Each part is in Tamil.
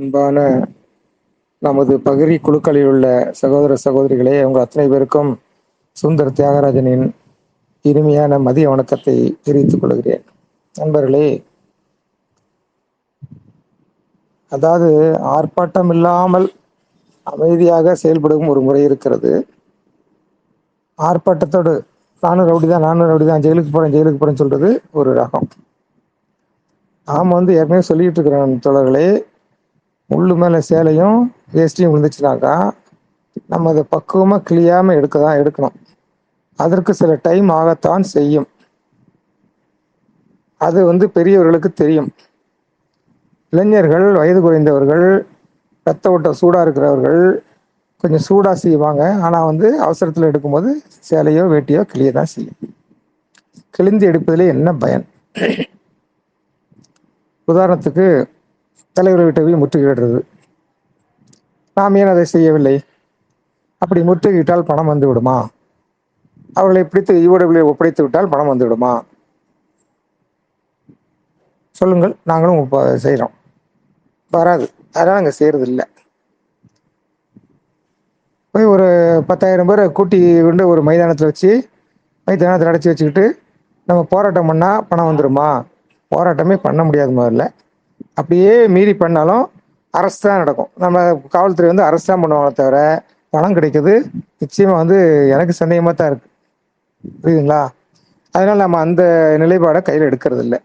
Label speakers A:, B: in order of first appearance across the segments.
A: அன்பான நமது பகுதி குழுக்களில் உள்ள சகோதர சகோதரிகளே உங்கள் அத்தனை பேருக்கும் சுந்தர் தியாகராஜனின் இனிமையான மதிய வணக்கத்தை தெரிவித்துக் கொள்கிறேன். நண்பர்களே அதாவது ஆர்ப்பாட்டம் இல்லாமல் அமைதியாக செயல்படும் ஒரு முறை இருக்கிறது. ஆர்ப்பாட்டத்தோடு நானும் ரவுடி தான் நானும் ரவுடி தான் ஜெயிலுக்கு போகிறேன் ஜெயிலுக்கு போகிறேன்னு சொல்கிறது ஒரு ரகம். நாம் வந்து ஏற்கனவே சொல்லிட்டு இருக்கிறோம் தோழர்களே முள்ளு மேலே சேலையும் வேஸ்டியும் விழுந்துச்சுனாக்கா நம்ம அதை பக்குவமாக கிளியாமல் எடுக்க தான் எடுக்கணும். அதற்கு சில டைம் ஆகத்தான் செய்யும். அது வந்து பெரியவர்களுக்கு தெரியும். இளைஞர்கள் வயது குறைந்தவர்கள் ரத்த ஓட்டம் சூடாக இருக்கிறவர்கள் கொஞ்சம் சூடாக செய்வாங்க. ஆனால் வந்து அவசரத்தில் எடுக்கும்போது சேலையோ வேட்டியோ கிளிய தான் செய்யும். கிழிந்து எடுப்பதிலே என்ன பயன்? உதாரணத்துக்கு தலைவர் வீட்டை போய் நாம் ஏன் அதை செய்யவில்லை? அப்படி முற்றுகிட்டால் பணம் வந்து விடுமா? அவர்களை பிடித்து ஈவோடபிள்யூ ஒப்படைத்து விட்டால் பணம் வந்து விடுமா? சொல்லுங்கள் நாங்களும் இப்போ செய்கிறோம் வராது. அதனால் நாங்கள் செய்கிறது இல்லை போய் ஒரு பத்தாயிரம் பேரை கூட்டி கொண்டு ஒரு மைதானத்தில் வச்சு மைதானத்தில் அடைச்சி வச்சுக்கிட்டு நம்ம போராட்டம் பண்ணால் பணம் வந்துடுமா போராட்டமே பண்ண முடியாது முதல்ல. அப்படியே மீறி பண்ணாலும் அரசு தான் நடக்கும். நம்ம காவல்துறை வந்து அரசு தான் பண்ணுவாங்க தவிர பணம் கிடைக்குது. நிச்சயமாக வந்து எனக்கு சந்தேகமாக தான் இருக்குது புரியுதுங்களா? அதனால் நம்ம அந்த நிலைப்பாடை கையில் எடுக்கிறது இல்லை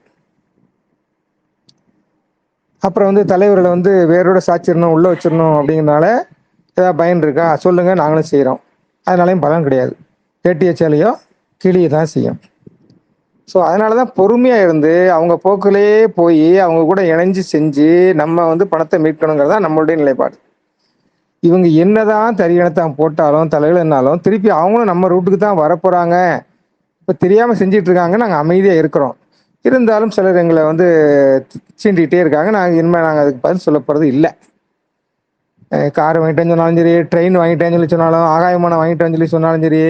A: அப்புறம் வந்து தலைவர்களை வந்து வேரோட சாச்சிடணும் உள்ளே வச்சிடணும் அப்படிங்கிறனால ஏதாவது பயன் இருக்கா? சொல்லுங்கள் நாங்களும் செய்கிறோம் அதனாலையும் பலன் கிடையாது. வேட்டிய சேலையோ கிளியை தான் செய்யும். ஸோ அதனால தான் பொறுமையாக இருந்து அவங்க போக்கிலேயே போய் அவங்க கூட இணைஞ்சு செஞ்சு நம்ம வந்து பணத்தை மீட்கணுங்கிறதா நம்மளுடைய நிலைப்பாடு. இவங்க என்னதான் தரியணத்தான் போட்டாலும் தலையிலனாலும் திருப்பி அவங்களும் நம்ம ரூட்டுக்கு தான் வரப்போகிறாங்க இப்போ தெரியாமல் செஞ்சிட்டு இருக்காங்க நாங்கள் அமைதியாக இருக்கிறோம். இருந்தாலும் சிலர் எங்களை வந்து சீண்டிகிட்டே இருக்காங்க. நாங்கள் இனிமேல் நாங்கள் அதுக்கு பதில் சொல்ல போகிறது இல்லை. கார் வாங்கிட்டேன்னு சொன்னாலும் சரி ட்ரெயின் வாங்கிட்டேன்னு சொல்லி சொன்னாலும் ஆகாயமான வாங்கிட்டேன்னு சொல்லி சொன்னாலும் சரி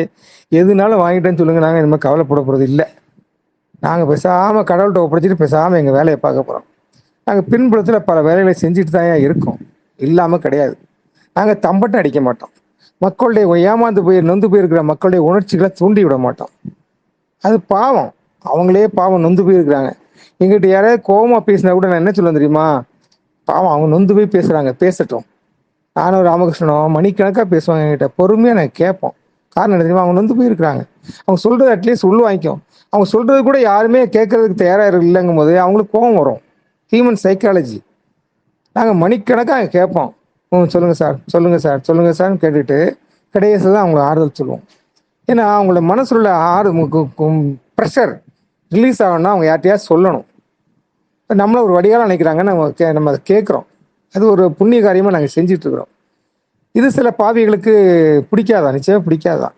A: எதுனாலும் வாங்கிட்டேன்னு சொல்லுங்க நாங்கள் இனிமேல் கவலைப்பட போகிறது இல்லை. நாங்கள் பேசாமல் கடவுள்கிட்ட ஒப்படைச்சிட்டு பேசாமல் எங்கள் வேலையை பார்க்க போகிறோம் நாங்கள் பின்புலத்தில் பல வேலைகளை செஞ்சுட்டு தான் இருக்கோம்? இல்லாமல் கிடையாது. நாங்கள் தம்பட்டம் அடிக்க மாட்டோம். மக்களுடைய ஏமாந்து போய் நொந்து போயிருக்கிற மக்களுடைய உணர்ச்சிகளை தூண்டி விட மாட்டோம். அது பாவம். அவங்களே பாவம் நொந்து போயிருக்கிறாங்க. எங்கிட்ட யாராவது கோபமாக பேசினா கூட நான் என்ன சொல்லுவேன் தெரியுமா? பாவம் அவங்க நொந்து போய் பேசுகிறாங்க பேசட்டும். நானும் ராமகிருஷ்ணனும் மணிக்கணக்காக பேசுவாங்க என்கிட்ட. பொறுமையாக நான் கேட்போம். காரணம் தெரியுமா? அவங்க வந்து போயிருக்கிறாங்க. அவங்க சொல்கிறது அட்லீஸ்ட் உள்ள வாங்கிக்கும். அவங்க சொல்கிறது கூட யாருமே கேட்கறதுக்கு தயாராக இல்லைங்கும் போது அவங்களுக்கு கோபம் வரும். ஹியூமன் சைக்காலஜி நாங்கள் மணிக்கணக்காக கேட்போம். ம் சொல்லுங்கள் சார் சொல்லுங்கள் சார் சொல்லுங்கள் சார்னு கேட்டுட்டு கடைசியில் தான் அவங்களை ஆறுதல் சொல்லுவோம். ஏன்னா அவங்களோட மனசில் உள்ள ஆறு ப்ரெஷர் ரிலீஸ் ஆகணும்னா அவங்க யார்ட்டையா சொல்லணும். நம்மளை ஒரு வடிகாலம் நினைக்கிறாங்க நம்ம கே நம்ம அதை கேட்குறோம். அது ஒரு புண்ணிய காரியமாக நாங்கள் செஞ்சிட்ருக்குறோம் இது சில பாவிகளுக்கு பிடிக்காதான் நிச்சயம் பிடிக்காதான்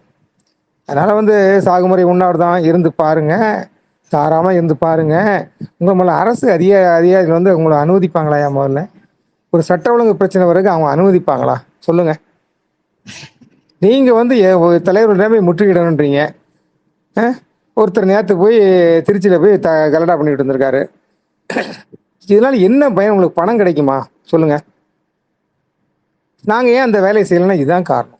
A: அதனால் வந்து சாகுமுறை உண்ணாவிரதம் தான் இருந்து பாருங்கள் தாராமல் இருந்து பாருங்கள் உங்கள் முதல்ல அரசு அதிக அதிகாரிகள் வந்து உங்களை அனுமதிப்பாங்களா என் முதல்ல? ஒரு சட்ட ஒழுங்கு பிரச்சனை வரைக்கும் அவங்க அனுமதிப்பாங்களா? சொல்லுங்கள் நீங்கள் வந்து தலைவர் நிலைமை முற்றுகிடணுன்றீங்க ஒருத்தர் நேற்று போய் திருச்சியில் போய் த கலடா பண்ணிட்டு இருந்திருக்காரு இதனால் என்ன பயன்? உங்களுக்கு பணம் கிடைக்குமா? சொல்லுங்கள் நாங்கள் ஏன் அந்த வேலையை செய்யலைன்னா இதுதான் காரணம்.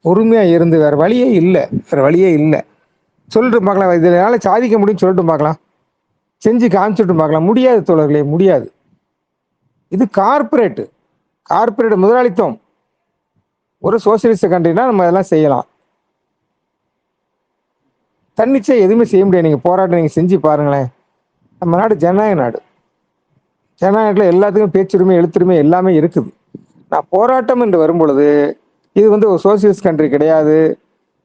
A: பொறுமையாக இருந்து வேறு வழியே இல்லை. வேறு வழியே இல்லை. சொல்லிட்டு பார்க்கலாம். இதனால் சாதிக்க முடியும்னு சொல்லிட்டு பார்க்கலாம். செஞ்சு காமிச்சுட்டு பார்க்கலாம். முடியாது தோழர்களே முடியாது. இது கார்பரேட்டு கார்பரேட் முதலாளித்துவம். ஒரு சோசியலிஸ்ட் கண்ட்ரினா நம்ம அதெல்லாம் செய்யலாம். தன்னிச்சை எதுவுமே செய்ய முடியாது. நீங்கள் போராட்டம் நீங்கள் செஞ்சு பாருங்களேன். நம்ம நாடு ஜனநாயக நாடு. ஜனநாயகத்தில் எல்லாத்துக்கும் பேச்சுரிமை எழுத்துரிமை எல்லாமே இருக்குது. நான் போராட்டம் என்று வரும்பொழுது இது வந்து ஒரு சோசியலிஸ்ட் கண்ட்ரி கிடையாது.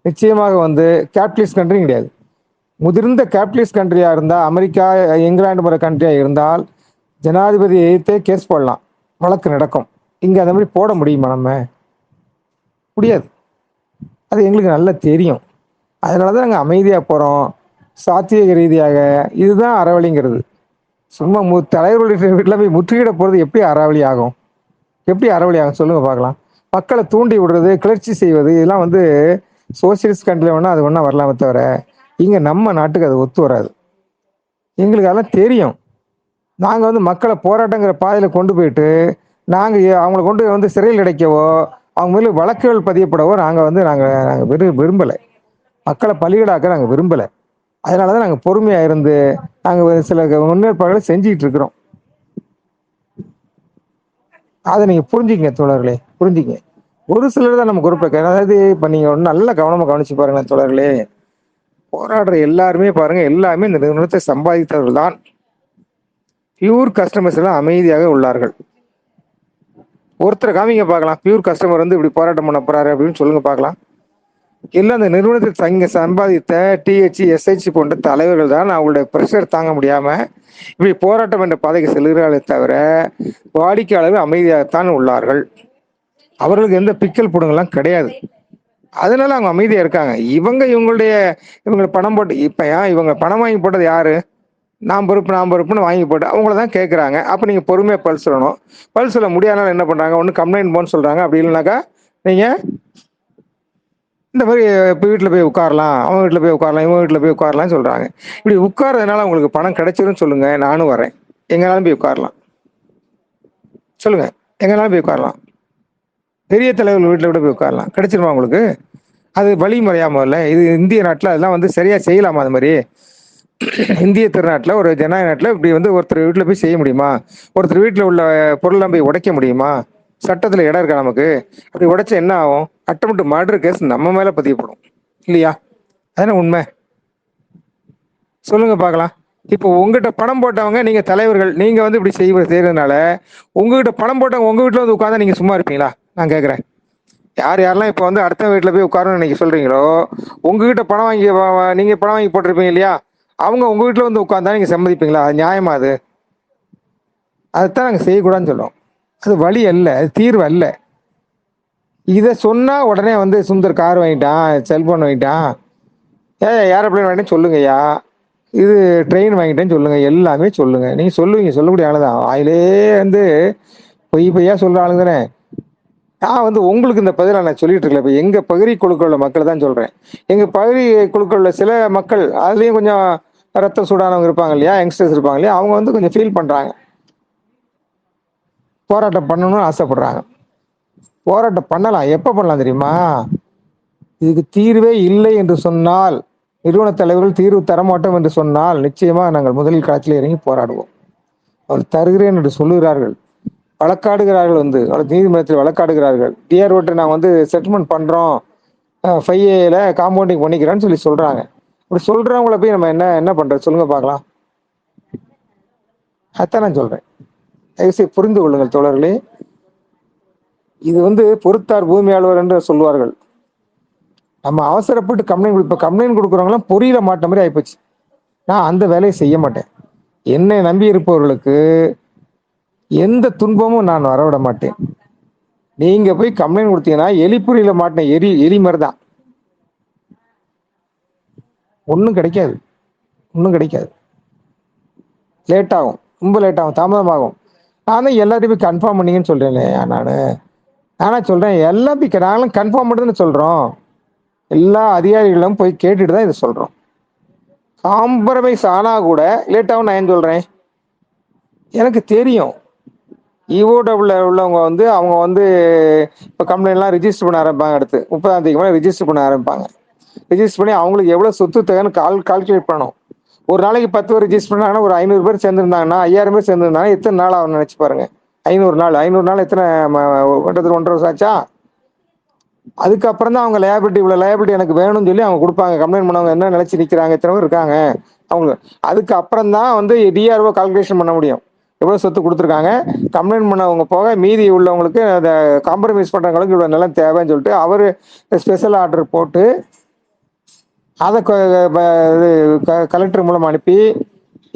A: நிச்சயமாக வந்து கேபிட்டலிஸ்ட் கண்ட்ரியும் கிடையாது. முதிர்ந்த கேபிட்டலிஸ்ட் கண்ட்ரியாக இருந்தால் அமெரிக்கா இங்கிலாந்து போகிற கண்ட்ரியாக இருந்தால் ஜனாதிபதி எதிர்த்தே கேஸ் போடலாம். வழக்கு நடக்கும். இங்கே அந்த மாதிரி போட முடியுமா நம்ம? முடியாது. அது எங்களுக்கு நல்லா தெரியும். அதனால தான் நாங்கள் அமைதியாக போகிறோம். சாத்தியக ரீதியாக இதுதான் அறவழிங்கிறது. சும்மா மு தலைவர்களுடைய வீட்டில் போய் முற்றுகிட போகிறது எப்படி அறவழி ஆகும் எப்படி அறவழி ஆகும் சொல்லுங்கள் பார்க்கலாம். மக்களை தூண்டி விடுறது கிளர்ச்சி செய்வது இதெல்லாம் வந்து சோசியலிஸ்ட் கண்ட்ரியில் வேணால் அது ஒன்றா வரலாமே தவிர இங்கே நம்ம நாட்டுக்கு அது ஒத்து வராது. எங்களுக்கு அதெல்லாம் தெரியும். நாங்கள் வந்து மக்களை போராட்டங்கிற பாதையில் கொண்டு போயிட்டு நாங்கள் அவங்கள கொண்டு வந்து சிறையில் அடைக்கவோ அவங்க மேலே வழக்குகள் பதியப்படவோ நாங்கள் வந்து நாங்கள் நாங்கள் விரு விரும்பலை. மக்களை பலிகடாக்க நாங்கள் விரும்பலை. அதனால தான் நாங்கள் பொறுமையாக இருந்து நாங்கள் சில முன்னேற்பாடுகளை செஞ்சுக்கிட்டு இருக்கிறோம். அதை நீங்கள் புரிஞ்சுங்க தோழர்களே புரிஞ்சுங்க ஒரு சிலர் தான் நம்ம குரூப்பில் அதாவது இப்போ நீங்கள் ஒன்று நல்ல கவனமாக கவனிச்சு பாருங்களேன் தோழர்களே. போராடுற எல்லாருமே பாருங்க எல்லாமே இந்த நிறுவனத்தை சம்பாதித்தவர்கள் தான். பியூர் கஸ்டமர்ஸ் எல்லாம் அமைதியாக உள்ளார்கள். ஒருத்தரை காமிங்க பார்க்கலாம். பியூர் கஸ்டமர் வந்து இப்படி போராட்டம் பண்ண போறாரு அப்படின்னு சொல்லுங்க பார்க்கலாம். இல்லை அந்த நிறுவனத்தில் தங்க சம்பாதித்த டிஹெச் எஸ்ஹெச்சி போன்ற தலைவர்கள் தான் அவங்களுடைய ப்ரெஷர் தாங்க முடியாமல் இப்படி போராட்டம் என்ற பாதைக்கு செல்கிறார்களே தவிர வாடிக்கையாளர்கள் அமைதியாகத்தான் உள்ளார்கள். அவர்களுக்கு எந்த பிக்கல் புடுங்கெல்லாம் கிடையாது. அதனால அவங்க அமைதியாக இருக்காங்க. இவங்க இவங்களுடைய இவங்க பணம் போட்டு இப்போ ஏன் இவங்க பணம் வாங்கி போட்டது யாரு? நான் பொறுப்பு நான் பொறுப்புன்னு வாங்கி போட்டு அவங்கள தான் கேட்குறாங்க அப்போ நீங்கள் பொறுமையாக பல் சொல்லணும் பல் சொல்ல முடியாதனால என்ன பண்ணுறாங்க ஒன்று கம்ப்ளைண்ட் போன்னு சொல்கிறாங்க அப்படி இல்லைனாக்கா நீங்கள் இந்த மாதிரி இப்போ வீட்டில் போய் உட்காரலாம் அவன் வீட்டில் போய் உட்காரலாம் இவன் வீட்டில் போய் உட்காரலாம்னு சொல்கிறாங்க இப்படி உட்காரதுனால உங்களுக்கு பணம் கிடைச்சிரும்னு சொல்லுங்கள் நானும் வரேன். எங்கேனாலும் போய் உட்காரலாம். சொல்லுங்கள் எங்கேனாலும் போய் உட்காரலாம். பெரிய தலைவர்கள் வீட்டில் கூட போய் உட்காரலாம். கிடைச்சிருமா உங்களுக்கு? அது வழிமுறையாமல் இல்லை. இது இந்திய நாட்டில் அதெல்லாம் வந்து சரியாக செய்யலாமா அது மாதிரி? இந்திய திருநாட்டில் ஒரு ஜனநாயக நாட்டில் இப்படி வந்து ஒருத்தர் வீட்டில் போய் செய்ய முடியுமா? ஒருத்தர் வீட்டில் உள்ள பொருளெல்லாம் போய் உடைக்க முடியுமா? சட்டத்தில் இடம் இருக்கா நமக்கு? அப்படி உடைச்சா என்ன ஆகும்? அட்டமெண்ட் மர்டர் கேஸ் நம்ம மேலே பதியப்படும். இல்லையா? அதான உண்மை? சொல்லுங்க பார்க்கலாம். இப்போ உங்ககிட்ட பணம் போட்டவங்க நீங்க தலைவர்கள் நீங்க வந்து இப்படி செய்வ செய்யறதுனால உங்ககிட்ட பணம் போட்டவங்க உங்க வீட்டில் வந்து உட்காந்தா நீங்க சும்மா இருப்பீங்களா? நான் கேட்குறேன். யார் யாரெல்லாம் இப்போ வந்து அடுத்த வீட்டில் போய் உட்காரணும்னு நீங்க சொல்றீங்களோ உங்ககிட்ட பணம் வாங்கி நீங்கள் நீங்க பணம் வாங்கி போட்டிருப்பீங்க இல்லையா? அவங்க உங்க வீட்டில் வந்து உட்காந்தா நீங்க சம்மதிப்பீங்களா? அது நியாயமா அது? அதைத்தான் நாங்கள் செய்யக்கூடாதுன்னு சொல்லுவோம் அது வழி அல்ல அது தீர்வு அல்ல. இதை சொன்னா உடனே வந்து சுந்தர் கார் வாங்கிட்டான் செல்போன் வாங்கிட்டான். ஏ ஏரோப்ளேன் வாங்கிட்டேன்னு சொல்லுங்கய்யா. இது ட்ரெயின் வாங்கிட்டேன்னு சொல்லுங்க எல்லாமே சொல்லுங்க. நீங்க சொல்லுவீங்க சொல்லக்கூடிய ஆளு தான் வாயிலே வந்து பொய் பொய்யா சொல்ற ஆளுங்க தானே நான் வந்து உங்களுக்கு இந்த பதிலை நான் சொல்லிட்டு இருக்கல இப்போ எங்க பகுதி குழுக்கள் உள்ள மக்கள் தான் சொல்றேன். எங்க பகுதி குழுக்கள் உள்ள சில மக்கள் அதுலயும் கொஞ்சம் ரத்த சூடானவங்க இருப்பாங்க இல்லையா யங்ஸ்டர்ஸ் இருப்பாங்க இல்லையா அவங்க வந்து கொஞ்சம் ஃபீல் பண்றாங்க. போராட்டம் பண்ணணும்னு ஆசைப்படுறாங்க. போராட்டம் பண்ணலாம். எப்போ பண்ணலாம் தெரியுமா? இதுக்கு தீர்வே இல்லை என்று சொன்னால் நிறுவன தலைவர்கள் தீர்வு தரமாட்டோம் என்று சொன்னால் நிச்சயமாக நாங்கள் முதலில் களத்தில் இறங்கி போராடுவோம். அவர் தருகிறேன் என்று சொல்லுகிறார்கள். வழக்காடுகிறார்கள் வந்து. அவர் நீதிமன்றத்தில் வழக்காடுகிறார்கள். டிஆர் ஓட்டை நாங்கள் வந்து செட்டில்மெண்ட் பண்ணுறோம் ஃபைவ் ஏல காம்பவுண்டிங் பண்ணிக்கிறேன்னு சொல்லி சொல்கிறாங்க அப்படி சொல்கிறவங்கள போய் நம்ம என்ன என்ன பண்ணுறது சொல்லுங்கள் பார்க்கலாம். அதான் நான் சொல்கிறேன் தயவுசெய்து புரிந்து கொள்ளுங்கள் தோழர்களே. இது வந்து பொறுத்தார் பூமி ஆழ்வார் என்று சொல்லுவார்கள் நம்ம அவசரப்பட்டு கம்ப்ளைண்ட் இப்போ கம்ப்ளைண்ட் கொடுக்குறவங்களாம் புரியல மாட்ட மாதிரி ஆயிப்போச்சு. நான் அந்த வேலையை செய்ய மாட்டேன். என்னை நம்பி இருப்பவர்களுக்கு எந்த துன்பமும் நான் வரவிட மாட்டேன். நீங்க போய் கம்ப்ளைண்ட் கொடுத்தீங்கன்னா எலிப்புரியில மாட்டின எரி எலி மாதிரி தான். ஒன்றும் கிடைக்காது. ஒன்றும் கிடைக்காது. லேட் ஆகும். ரொம்ப லேட் ஆகும். தாமதமாகும். நான் எல்லாத்தையும் போய் கன்ஃபார்ம் பண்ணீங்கன்னு சொல்கிறேன் நான். ஆனால் சொல்கிறேன் எல்லாம் போய் நாங்களும் கன்ஃபார்ம் மட்டும் சொல்கிறோம் எல்லா அதிகாரிகளும் போய் கேட்டுட்டு தான் இதை சொல்கிறோம் காம்ப்ரமைஸ் ஆனால் கூட லேட்டாகவும் நான் ஏன் சொல்கிறேன் எனக்கு தெரியும். இஓடபிள்யூ உள்ளவங்க வந்து அவங்க வந்து இப்போ கம்ப்ளைண்ட்லாம் ரிஜிஸ்டர் பண்ண ஆரம்பிப்பாங்க அடுத்து. முப்பதாம் தேதிக்கு மேலே ரிஜிஸ்டர் பண்ண ஆரம்பிப்பாங்க. ரிஜிஸ்டர் பண்ணி அவங்களுக்கு எவ்வளோ சொத்து தேவைன்னு கால் கால்குலேட் பண்ணணும். ஒரு நாளைக்கு பத்து பேர் ரிஜிஸ்டர் பண்ணாங்கன்னா ஒரு ஐநூறு பேர் சேர்ந்துருந்தாங்கன்னா ஐயாயிரம் பேர் சேர்ந்துருந்தாங்கன்னா எத்தனை நாள் ஆகும் நினச்சி பாருங்க. ஐநூறு நாள் ஐநூறு நாள் எத்தனை ம- ஒன்றரை வருஷம் ஆச்சா? அதுக்கப்புறம் தான் அவங்க லேபிலிட்டி இவ்வளோ லேபிலிட்டி எனக்கு வேணும்னு சொல்லி அவங்க கொடுப்பாங்க. கம்ப்ளைண்ட் பண்ணவங்க என்ன நினச்சி நிற்கிறாங்க எத்தனை பேர் இருக்காங்க? அவங்களுக்கு அதுக்கு அப்புறம் தான் வந்து டிஆர்ஓ கால்குலேஷன் பண்ண முடியும். எவ்வளோ சொத்து கொடுத்துருக்காங்க? கம்ப்ளைண்ட் பண்ணவங்க போக மீதி உள்ளவங்களுக்கு அதை காம்ப்ரமைஸ் பண்ணுறவங்களுக்கு இவ்வளோ நிலம் தேவைன்னு சொல்லிட்டு அவர் ஸ்பெஷல் ஆர்டர் போட்டு அதை கலெக்டர் மூலம் அனுப்பி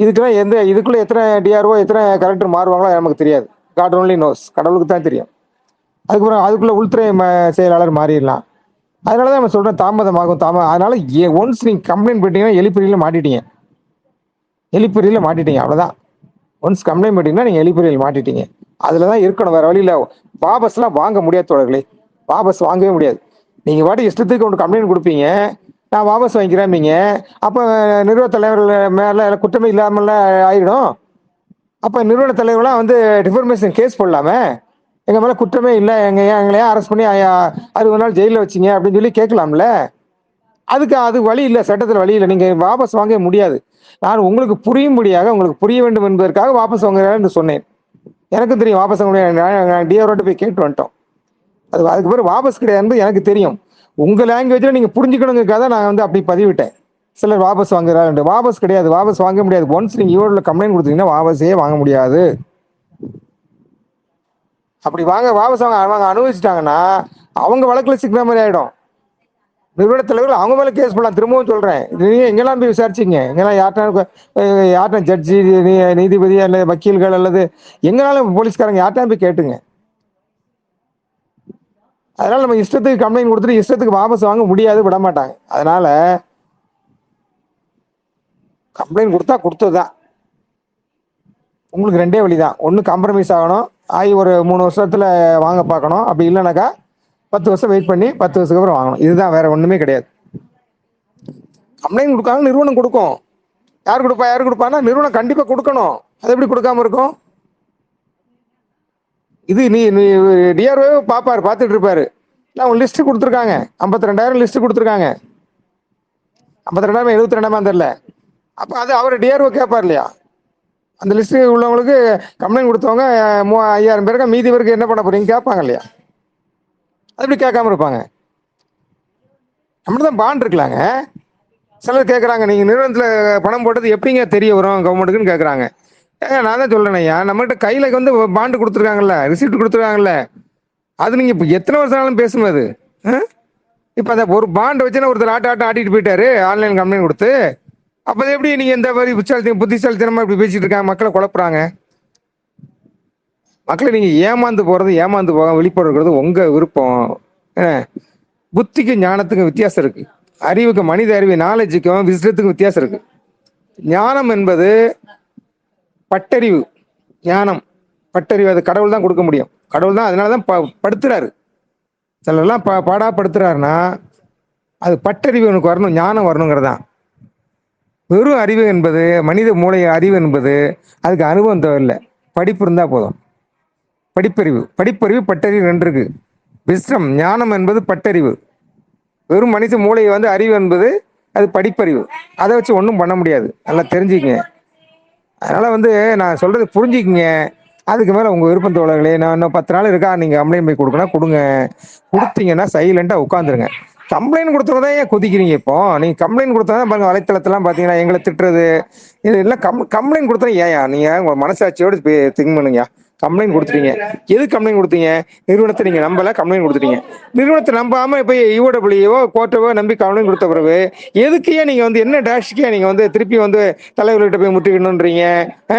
A: இதுக்கெல்லாம் எந்த இதுக்குள்ள எத்தனை டிஆர்ஓ எத்தனை கலெக்டர் மாறுவாங்களோ நமக்கு தெரியாது. காட் ஓன்லி நோஸ் கடவுளுக்கு தான் தெரியும். அதுக்கப்புறம் அதுக்குள்ள உள்துறை செயலாளர் மாறிடலாம். அதனால தான் நம்ம சொல்கிறேன் தாமதமாகும் தாம அதனால ஒன்ஸ் நீங்கள் கம்ப்ளைண்ட் பண்ணிட்டீங்கன்னா எலிப்பிரியில் மாட்டிட்டீங்க. எலிப்பிரியில் மாட்டிட்டீங்க அவ்வளோதான் ஒன்ஸ் கம்ப்ளைண்ட் பண்ணிட்டீங்கன்னா நீங்கள் எலிப்பிரியில் மாட்டிட்டீங்க. அதில் தான் இருக்கணும் வேறு வழியில வாபஸ்லாம் வாங்க முடியாது தோழர்களே. வாபஸ் வாங்கவே முடியாது. நீங்கள் பாட்டு இஷ்டத்துக்கு ஒன்று கம்ப்ளைண்ட் கொடுப்பீங்க. நான் வாபஸ் வாங்கிக்கிறேன் அப்போ நிறுவன தலைவர்கள் மேலே குற்றமே இல்லாமல் ஆயிடும் அப்போ நிறுவன தலைவர்களாம் வந்து டிஃபர்மேஷன் கேஸ் போடலாமே. எங்கள் மேலே குற்றமே இல்லை. எங்கள் ஏன் எங்களை ஏன் அரெஸ்ட் பண்ணி ஐயா- அறுபது நாள் ஜெயிலில் வச்சிங்க அப்படின்னு சொல்லி கேட்கலாம்ல. அதுக்கு அது வழி இல்லை சட்டத்தில் வழி இல்லை. நீங்கள் வாபஸ் வாங்க முடியாது. நான் உங்களுக்கு புரியும்படியாக உங்களுக்கு புரிய வேண்டும் என்பதற்காக வாபஸ் வாங்குறேன் என்று சொன்னேன். எனக்கும் தெரியும் வாபஸ் வாங்க முடியாது. நான் போய் கேட்டு வந்துட்டோம். அது அதுக்கு பிறகு வாபஸ் கிடையாது எனக்கு தெரியும். உங்கள் லாங்குவேஜில் நீங்கள் புரிஞ்சுக்கணுங்கிறக்காக தான் நான் வந்து அப்படி பதிவிட்டேன். சிலர் வாபஸ் வாங்குறாரு வாபஸ் கிடையாது வாபஸ் வாங்க முடியாது. ஒன்ஸ் நீங்கள் ஈரோடுல கம்ப்ளைண்ட் கொடுத்தீங்கன்னா வாபஸே வாங்க முடியாது. அப்படி வாங்க வாபஸ் வாங்க அவங்க அனுபவிச்சிட்டாங்கன்னா அவங்க வழக்கில் சிக்கிற மாதிரி ஆகிடும் நிறுவன தலைவர்கள் அவங்க மேலே கேஸ் பண்ணலாம். திரும்பவும் சொல்கிறேன் நீங்கள் எங்கெல்லாம் போய் விசாரிச்சிங்க? எங்கெல்லாம் யார்கிட்ட யார்கிட்ட ஜட்ஜி நீதிபதி அல்லது வக்கீல்கள் அல்லது எங்கனாலும் போலீஸ்காரங்க யார்ட்டா போய் கேட்டுங்க. அதனால நம்ம இஷ்டத்துக்கு கம்ப்ளைண்ட் கொடுத்துட்டு இஷ்டத்துக்கு வாபஸ் வாங்க முடியாது விட மாட்டாங்க. அதனால கம்ப்ளைண்ட் கொடுத்தா கொடுத்தது தான் உங்களுக்கு ரெண்டே வழி தான் ஒன்று காம்ப்ரமைஸ் ஆகணும். ஆகி ஒரு மூணு வருஷத்துல வாங்க பார்க்கணும். அப்படி இல்லைனாக்கா பத்து வருஷம் வெயிட் பண்ணி பத்து வருஷத்துக்கு அப்புறம் வாங்கணும். இதுதான் வேற ஒன்றுமே கிடையாது. கம்ப்ளைண்ட் கொடுக்காங்க நிறுவனம் கொடுக்கும். யார் கொடுப்பா யார் கொடுப்பான்னா நிறுவனம் கண்டிப்பாக கொடுக்கணும். அது எப்படி கொடுக்காம இருக்கும்? இது நீ நீ டிஆர்ஓ பார்ப்பாரு பார்த்துட்டு இருப்பாரு நான் உங்க லிஸ்ட் கொடுத்துருக்காங்க. ஐம்பத்தி ரெண்டாயிரம் லிஸ்ட் கொடுத்துருக்காங்க. ஐம்பத்தி ரெண்டாயிரம் எழுபத்தி ரெண்டாயிரம் தெரில அப்போ அது அவர் டிஆர்ஓ கேட்பார் இல்லையா? அந்த லிஸ்ட் உள்ளவங்களுக்கு கம்ப்ளைண்ட் கொடுத்தவங்க மூ ஐயாயிரம் பேருக்கு மீதி பேருக்கு என்ன பண்ண போறீங்க? கேட்பாங்க இல்லையா? அது இப்படி கேட்காம இருப்பாங்க. நம்மள்தான் தான் பாண்ட் இருக்கலாங்க. சிலர் கேட்குறாங்க நீங்கள் நிறுவனத்தில் பணம் போட்டது எப்படிங்க தெரிய வரும்? கவர்மெண்ட்டுக்குன்னு கேட்குறாங்க ஏங்க நான் தான் சொல்றேன் ஐயா. நம்மகிட்ட கையில் வந்து பாண்டு கொடுத்துருக்காங்கல்ல ரிசிப்ட் கொடுத்துருக்காங்கல்ல. அது நீங்கள் இப்போ எத்தனை வருஷம் ஆனாலும் பேசும் அது இப்போ அந்த ஒரு பாண்டை வச்சுன்னா ஒருத்தர் ஆட்ட ஆட்டம் ஆட்டிட்டு போயிட்டாரு ஆன்லைன் கம்ப்ளைண்ட் கொடுத்து அப்போ எப்படி நீங்கள் இந்த மாதிரி புத்திசாலித்தனம் புத்திசாலித்தனமாக இப்படி பேசிட்டு இருக்காங்க? மக்களை குழப்புறாங்க. மக்களை நீங்கள் ஏமாந்து போகிறது ஏமாந்து போக வெளிப்படுறது உங்க உங்கள் விருப்பம் புத்திக்கும் ஞானத்துக்கும் வித்தியாசம் இருக்கு. அறிவுக்கு மனித அறிவு நாலேஜுக்கும் விசிட்டத்துக்கும் வித்தியாசம் இருக்கு. ஞானம் என்பது பட்டறிவு ஞானம். பட்டறிவு அது கடவுள் தான் கொடுக்க முடியும். கடவுள் தான் அதனால தான் ப படுத்துறாரு. சிலர்லாம் பா பாடா படுத்துறாருன்னா அது பட்டறிவு எனக்கு வரணும் ஞானம் வரணுங்கிறது தான் வெறும் அறிவு என்பது மனித மூளை அறிவு என்பது அதுக்கு அனுபவம் தேவையில்லை. படிப்பு இருந்தால் போதும். படிப்பறிவு. படிப்பறிவு பட்டறிவு ரெண்டு இருக்கு. விஸ்டம் ஞானம் என்பது பட்டறிவு. வெறும் மனித மூளை வந்து அறிவு என்பது அது படிப்பறிவு. அதை வச்சு ஒன்றும் பண்ண முடியாது. நல்லா தெரிஞ்சுக்கங்க. அதனால வந்து நான் சொல்றது புரிஞ்சுக்கிங்க. அதுக்கு மேலே உங்கள் விருப்பம் தோழர்களே நான் இன்னும் பத்து நாள் இருக்கா நீங்கள் கம்ப்ளைண்ட் போய் கொடுக்கணும் கொடுங்க. கொடுத்தீங்கன்னா சைலண்ட்டாக உட்காந்துருங்க கம்ப்ளைண்ட் கொடுத்தவங்க தான் ஏன் கொதிக்கிறீங்க இப்போ? நீங்கள் கம்ப்ளைண்ட் கொடுத்தா தான் பாருங்க வலைத்தளத்தெல்லாம் பார்த்தீங்கன்னா எங்களை திட்டுறது. இது எல்லாம் கம் கம்ப்ளைண்ட் கொடுத்தா ஏன் நீங்கள் உங்கள் மனசாட்சியோடு திங்க் பண்ணுங்கய்யா கம்ப்ளைண்ட் கொடுத்துட்டீங்க. எது கம்ப்ளைண்ட் கொடுத்தீங்க? நிறுவனத்தை நீங்க நம்பல கம்ப்ளைண்ட் கொடுத்துட்டீங்க. நிறுவனத்தை நம்பாம இப்போ யூடபிள்யூவோ கோர்ட்டவோ நம்பி கம்ப்ளைண்ட் கொடுத்த பிறகு எதுக்கே நீங்க வந்து என்ன டேஷ்க்கே நீங்க வந்து திருப்பி வந்து தலைவர்கிட்ட போய் முட்டிக்கணுன்றீங்க ஆ?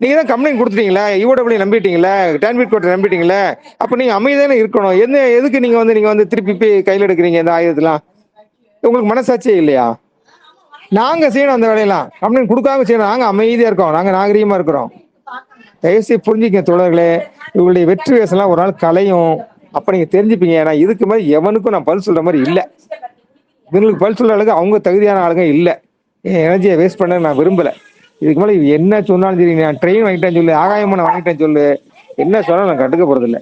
A: நீங்க தான் கம்ப்ளைண்ட் கொடுத்துட்டீங்களா? யூடபிள்யூ நம்பிட்டீங்களா? டான்விட் கோர்ட்டை நம்பிட்டீங்களா? அப்ப நீங்க அமைதியான இருக்கணும். என்ன எதுக்கு நீங்க வந்து நீங்க வந்து திருப்பி போய் கையில் எடுக்கிறீங்க இந்த ஆயுதத்தெல்லாம்? உங்களுக்கு மனசாட்சியே இல்லையா? நாங்க செய்யணும் அந்த வேலையெல்லாம். கம்ப்ளைண்ட் கொடுக்காம செய்யணும். நாங்க அமைதியா இருக்கோம். நாங்க நாகரீகமா இருக்கிறோம். தயவுசெய்து புரிஞ்சுக்க தோழர்களே இவங்களுடைய வெற்றி வேசம்லாம் ஒரு நாள் கலையும். அப்ப நீங்க தெரிஞ்சுப்பீங்க. ஏன்னா இதுக்கு மாதிரி எவனுக்கும் நான் பதில் சொல்ற மாதிரி இல்லை. இவங்களுக்கு பதில் சொல்ற அளவுக்கு அவங்க தகுதியான ஆளுங்க இல்லை. என் எனர்ஜியை வேஸ்ட் பண்ண நான் விரும்பல. இதுக்கு மேலே என்ன சொன்னாலும் சரி நான் ட்ரெயின் வாங்கிட்டேன்னு சொல்லு ஆகாயமா நான் வாங்கிட்டேன்னு சொல்லு என்ன சொன்னாலும் நான் கண்டுக்க போறது இல்லை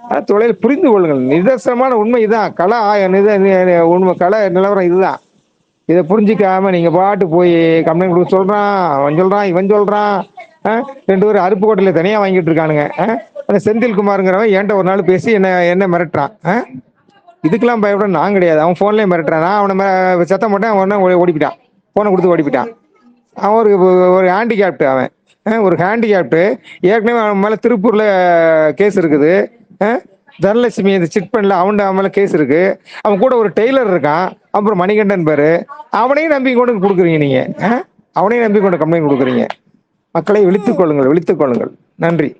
A: ஆனா, தொழில் புரிந்து கொள்ளுங்கள். நிதர்சனமான உண்மை இதுதான் கலை நித உண்மை கலை நிலவரம் இதுதான். இதை புரிஞ்சிக்காம நீங்க பாட்டு போய் கம்ப்ளைண்ட் கொடுக்க சொல்றான் அவன் சொல்றான் இவன் சொல்றான். ரெண்டு பேரும் அருப்புக்கோட்டையில் தனியா வாங்கிட்டு இருக்கானுங்க. அந்த செந்தில் குமாருங்கிறவன் என்கிட்ட ஒரு நாள் பேசி என்ன என்ன மிரட்டுறான். ஆ? இதுக்கெல்லாம் பயப்பட நான் கிடையாது. அவன் ஃபோன்லேயே மிரட்டுறான். நான் அவனை ம- சத்தம் போட்டேன் அவன் ஓடி- ஓடிப்பிட்டான். ஃபோனை கொடுத்து ஓடிப்பிட்டான். அவன் ஒரு ஒரு ஹேண்டிகேப்டு அவன். ஆ, ஒரு ஹேண்டிகேப்டு ஏற்கனவே அவன் மேலே திருப்பூரில் கேஸ் இருக்குது. ஆ? தனலட்சுமி இந்த சிட் பண்ணல அவன் அவன் மேலே கேஸ் இருக்கு. அவன் கூட ஒரு டெய்லர் இருக்கான். அப்புறம் மணிகண்டன் பேரு. அவனையும் நம்பி கொண்டு கொடுக்குறீங்க நீங்க. ஆ? அவனையும் நம்பி கொண்டு கம்ப்ளைண்ட் கொடுக்குறீங்க. மக்களை விழித்துக் கொள்ளுங்கள் விழித்துக் கொள்ளுங்கள். நன்றி.